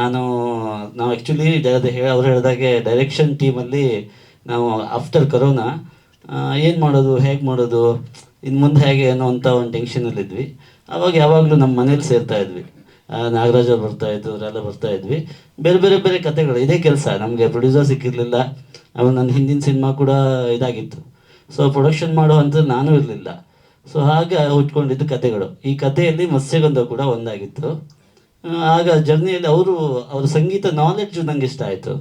ನಾನು, ನಾವು ಆ್ಯಕ್ಚುಲಿ ಅವ್ರು ಹೇಳಿದಾಗೆ ಡೈರೆಕ್ಷನ್ ಟೀಮಲ್ಲಿ ನಾವು ಆಫ್ಟರ್ ಕರೋನಾ ಏನು ಮಾಡೋದು, ಹೇಗೆ ಮಾಡೋದು ಇನ್ನು ಮುಂದೆ ಹೇಗೆ ಅನ್ನೋ ಅಂತ ಒಂದು ಟೆನ್ಷನಲ್ಲಿದ್ವಿ ಅವಾಗ ಯಾವಾಗಲೂ ನಮ್ಮ ಮನೇಲಿ ಸೇರ್ತಾ ಇದ್ವಿ. ನಾಗರಾಜ್ ಅವ್ರು ಬರ್ತಾ ಇದ್ರು ಅವರೆಲ್ಲ ಬರ್ತಾ ಇದ್ವಿ. ಬೇರೆ ಬೇರೆ ಬೇರೆ ಕತೆಗಳು, ಇದೇ ಕೆಲಸ. ನಮಗೆ ಪ್ರೊಡ್ಯೂಸರ್ ಸಿಕ್ಕಿರಲಿಲ್ಲ ಆಮೇಲೆ ನನ್ನ ಹಿಂದಿನ ಸಿನಿಮಾ ಕೂಡ ಇದಾಗಿತ್ತು. ಸೊ ಪ್ರೊಡಕ್ಷನ್ ಮಾಡೋ ಅಂತ ನಾನು ಇರಲಿಲ್ಲ. ಸೊ ಹಾಗೆ ಉಟ್ಕೊಂಡಿದ್ದು ಕತೆಗಳು. ಈ ಕಥೆಯಲ್ಲಿ ಮತ್ಸ್ಯಗಂಧ ಕೂಡ ಒಂದಾಗಿತ್ತು. ಆಗ ಜರ್ನಿಯಲ್ಲಿ ಅವರು, ಅವ್ರ ಸಂಗೀತ ನಾಲೆಡ್ಜು ನನಗೆ ಇಷ್ಟ ಆಯಿತು.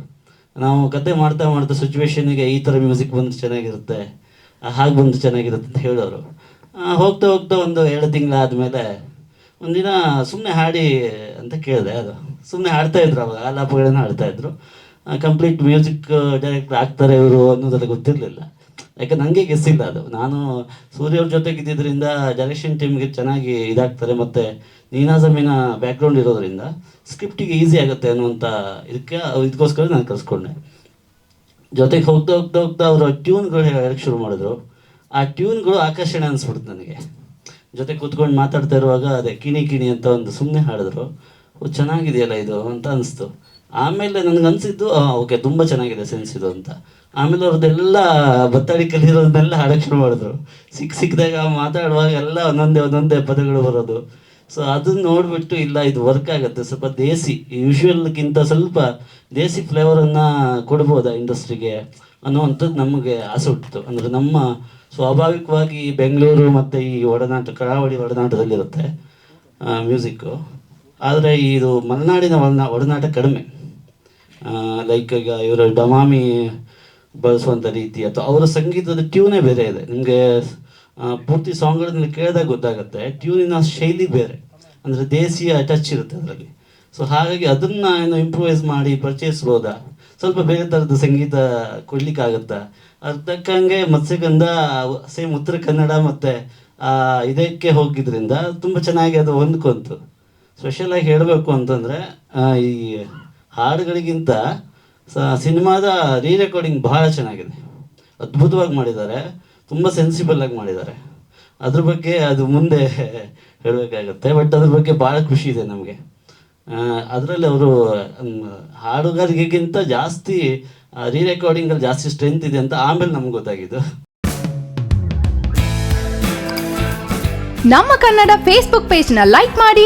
ನಾವು ಕತೆ ಮಾಡ್ತಾ ಮಾಡ್ತಾ ಸಿಚುವೇಶನಿಗೆ ಈ ಥರ ಮ್ಯೂಸಿಕ್ ಬಂದು ಚೆನ್ನಾಗಿರುತ್ತೆ, ಹಾಗೆ ಬಂದು ಚೆನ್ನಾಗಿರುತ್ತೆ ಅಂತ ಹೇಳೋರು. ಹೋಗ್ತಾ ಹೋಗ್ತಾ ಒಂದು ಎರಡು ತಿಂಗಳಾದಮೇಲೆ ಒಂದಿನ ಸುಮ್ಮನೆ ಹಾಡಿ ಅಂತ ಕೇಳಿದೆ ಅದು. ಸುಮ್ಮನೆ ಹಾಡ್ತಾ ಇದ್ರು ಅವಾಗ, ಆಲಾಪಗಳನ್ನು ಹಾಡ್ತಾ ಇದ್ರು. ಕಂಪ್ಲೀಟ್ ಮ್ಯೂಸಿಕ್ ಡೈರೆಕ್ಟರ್ ಆಗ್ತಾರೆ ಇವರು ಅನ್ನೋದೆಲ್ಲ ಗೊತ್ತಿರಲಿಲ್ಲ. ಯಾಕೆ ನನಗೆ ಗೆಸ್ಸಿಲ್ಲ ಅದು. ನಾನು ಸೂರ್ಯ ಅವ್ರ ಜೊತೆಗೆ ಇದ್ದಿದ್ದರಿಂದ ಡೈರೆಕ್ಷನ್ ಟೀಮ್ಗೆ ಚೆನ್ನಾಗಿ ಇದಾಗ್ತಾರೆ ಮತ್ತು ನೀನಾಜಮಿನ ಬ್ಯಾಕ್ಗ್ರೌಂಡ್ ಇರೋದ್ರಿಂದ ಸ್ಕ್ರಿಪ್ಟಿಗೆ ಈಸಿ ಆಗುತ್ತೆ ಅನ್ನುವಂಥ ಇದಕ್ಕೆ ಇದಕ್ಕೋಸ್ಕರ ನಾನು ಕಲಿಸ್ಕೊಂಡೆ ಜೊತೆಗೆ ಹೋಗ್ತಾ ಹೋಗ್ತಾ ಹೋಗ್ತಾ ಅವರು ಟ್ಯೂನ್ಗಳು ಹೇಳಕ್ಕೆ ಶುರು ಮಾಡಿದ್ರು. ಆ ಟ್ಯೂನ್ಗಳು ಆಕರ್ಷಣೆ ಅನಿಸ್ಬಿಡ್ತು ನನಗೆ. ಜೊತೆ ಕೂತ್ಕೊಂಡು ಮಾತಾಡ್ತಾ ಇರುವಾಗ ಅದೇ ಕಿಣಿ ಕಿಣಿ ಅಂತ ಒಂದು ಸುಮ್ಮನೆ ಹಾಡಿದ್ರು. ಚೆನ್ನಾಗಿದೆಯಲ್ಲ ಇದು ಅಂತ ಅನಿಸ್ತು. ಆಮೇಲೆ ನನಗೆ ಅನಿಸಿದ್ದು ಓಕೆ, ತುಂಬ ಚೆನ್ನಾಗಿದೆ ಸೆನ್ಸ್ ಇದು ಅಂತ. ಆಮೇಲೆ ಅವ್ರದ್ದೆಲ್ಲ ಬತ್ತಾಡಿ ಕಲಿಯೋದನ್ನೆಲ್ಲ ಶುರು ಮಾಡಿದ್ರು. ಸಿಕ್ಕ ಸಿಕ್ಕಿದಾಗ ಮಾತಾಡುವಾಗ ಎಲ್ಲ ಒಂದೊಂದೇ ಒಂದೊಂದೇ ಪದಗಳು ಬರೋದು. ಸೊ ಅದನ್ನ ನೋಡಿಬಿಟ್ಟು ಇಲ್ಲ, ಇದು ವರ್ಕ್ ಆಗುತ್ತೆ. ಸ್ವಲ್ಪ ದೇಸಿ ಯೂಶ್ವಲ್ಗಿಂತ ಸ್ವಲ್ಪ ದೇಸಿ ಫ್ಲೇವರನ್ನು ಕೊಡ್ಬೋದಾ ಇಂಡಸ್ಟ್ರಿಗೆ ಅನ್ನೋವಂಥದ್ದು ನಮಗೆ ಆಸೆ ಹುಟ್ಟಿತು. ಅಂದರೆ ನಮ್ಮ ಸ್ವಾಭಾವಿಕವಾಗಿ ಬೆಂಗಳೂರು ಮತ್ತು ಈ ಒಡನಾಟ, ಕರಾವಳಿ ಒಡನಾಟದಲ್ಲಿರುತ್ತೆ ಮ್ಯೂಸಿಕ್ಕು ಆದರೆ ಇದು ಮಲೆನಾಡಿನ ಒಡನಾ ಒಡನಾಟ ಕಡಿಮೆ. ಲೈಕ್ ಈಗ ಇವರು ಡಮಾಮಿ ಬಳಸುವಂಥ ರೀತಿ ಅಥವಾ ಅವರ ಸಂಗೀತದ ಟ್ಯೂನೇ ಬೇರೆ ಇದೆ. ನಿಮಗೆ ಪೂರ್ತಿ ಸಾಂಗ್ಗಳನ್ನ ಕೇಳಿದಾಗ ಗೊತ್ತಾಗುತ್ತೆ. ಟ್ಯೂನಿನ ಶೈಲಿ ಬೇರೆ. ಅಂದರೆ ದೇಸಿಯ ಟಚ್ ಇರುತ್ತೆ ಅದರಲ್ಲಿ. ಸೊ ಹಾಗಾಗಿ ಅದನ್ನು ಏನು ಇಂಪ್ರೂವೈಸ್ ಮಾಡಿ ಪರ್ಚೇಸ್ಬೋದಾ ಸ್ವಲ್ಪ ಬೇರೆ ಥರದ ಸಂಗೀತ ಕೊಡ್ಲಿಕ್ಕಾಗತ್ತಾ? ತಕ್ಕಂಗೆ ಮತ್ಸ್ಯಗಂಧ, ಸೇಮ್ ಉತ್ತರ ಕನ್ನಡ ಮತ್ತು ಇದಕ್ಕೆ ಹೋಗಿದ್ರಿಂದ ತುಂಬ ಚೆನ್ನಾಗಿ ಅದು ಹೊಂದ್ಕೊಂತು. ಸ್ಪೆಷಲಾಗಿ ಹೇಳಬೇಕು ಅಂತಂದರೆ ಈ ಹಾಡುಗಳಿಗಿಂತ ಸಿನಿಮಾದ ರೀ ರೆಕಾರ್ಡಿಂಗ್ ಭಾಳ ಚೆನ್ನಾಗಿದೆ. ಅದ್ಭುತವಾಗಿ ಮಾಡಿದ್ದಾರೆ. ತುಂಬ ಸೆನ್ಸಿಬಲ್ ಆಗಿ ಮಾಡಿದ್ದಾರೆ. ಅದ್ರ ಬಗ್ಗೆ ಅದು ಮುಂದೆ ಹೇಳಬೇಕಾಗತ್ತೆ. ಬಟ್ ಅದ್ರ ಬಗ್ಗೆ ಭಾಳ ಖುಷಿ ಇದೆ ನಮಗೆ. ಅದರಲ್ಲಿ ಅವರು ಹಾಡುಗಾರಿಕೆಗಿಂತ ಜಾಸ್ತಿ ರೀ ರೆಕಾರ್ಡಿಂಗಲ್ಲಿ ಜಾಸ್ತಿ ಸ್ಟ್ರೆಂತ್ ಇದೆ ಅಂತ ಆಮೇಲೆ ನಮ್ಗೆ ಗೊತ್ತಾಗಿದ್ದು. ನಮ್ಮ ಕನ್ನಡ ಫೇಸ್ಬುಕ್ ಪೇಜ್ನ ಲೈಕ್ ಮಾಡಿ